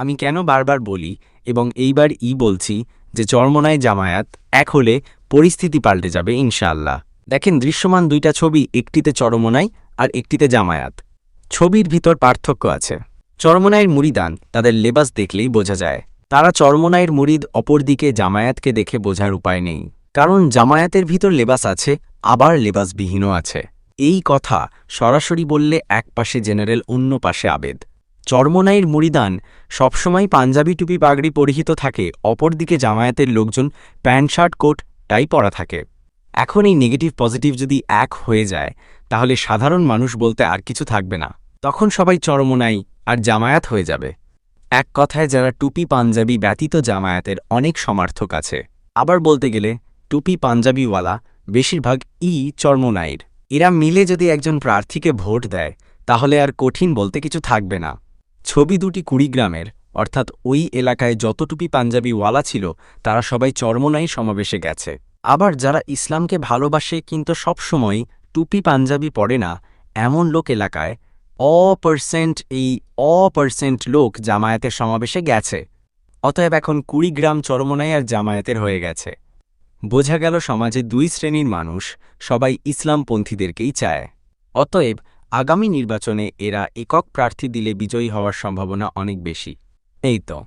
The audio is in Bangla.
আমি কেন বারবার বলি এবং এইবার ই বলছি যে চরমনায় জামায়াত এক হলে পরিস্থিতি পাল্টে যাবে ইনশাআল্লাহ। দেখেন দৃশ্যমান দুইটা ছবি, একটিতে চরমনাই আর একটিতে জামায়াত। ছবির ভিতর পার্থক্য আছে। চরমনাইয়ের মুরিদান তাদের লেবাস দেখলেই বোঝা যায়। তারা চরমনাইয়ের মুরিদ অপরদিকে জামায়াতকে দেখে বোঝার উপায় নেই। কারণ জামায়াতের ভিতর লেবাস আছে, আবার লেবাস লেবাসবিহীনও আছে। এই কথা সরাসরি বললে এক পাশে জেনারেল, অন্য পাশে আবেদ। চর্মনাইয়ের মুরিদান সবসময় পাঞ্জাবি টুপি পাগড়ি পরিহিত থাকে, অপরদিকে জামায়াতের লোকজন প্যান্ট, শার্ট, কোট, টাই পরা থাকে। এখন এই নেগেটিভ পজিটিভ যদি এক হয়ে যায়, তাহলে সাধারণ মানুষ বলতে আর কিছু থাকবে না। তখন সবাই চরমনাই আর জামায়াত হয়ে যাবে। এক কথায় যারা টুপি পাঞ্জাবি ব্যতীত জামায়াতের অনেক সমার্থক আছে, আবার বলতে গেলে টুপি পাঞ্জাবিওয়ালা বেশিরভাগ ই চর্মনাইর। এরা মিলে যদি একজন প্রার্থীকে ভোট দেয়, তাহলে আর কঠিন বলতে কিছু থাকবে না। ছবি দুটি কুড়িগ্রামের, অর্থাৎ ওই এলাকায় যত টুপি পাঞ্জাবিওয়ালা ছিল, তারা সবাই চর্মনাই সমাবেশে গেছে। আবার যারা ইসলামকে ভালোবাসে কিন্তু সবসময় টুপি পাঞ্জাবি পরে না, এমন লোক এলাকায় অ পার্সেন্ট এই অ পার্সেন্ট লোক জামায়াতের সমাবেশে গেছে। অতএব এখন কুড়িগ্রাম চরমনাই আর জামায়াতের হয়ে গেছে। বোঝা গেল সমাজে দুই শ্রেণির মানুষ সবাই ইসলামপন্থীদেরকেই চায়। অতএব আগামী নির্বাচনে এরা একক প্রার্থী দিলে বিজয়ী হওয়ার সম্ভাবনা অনেক বেশি। এই তো।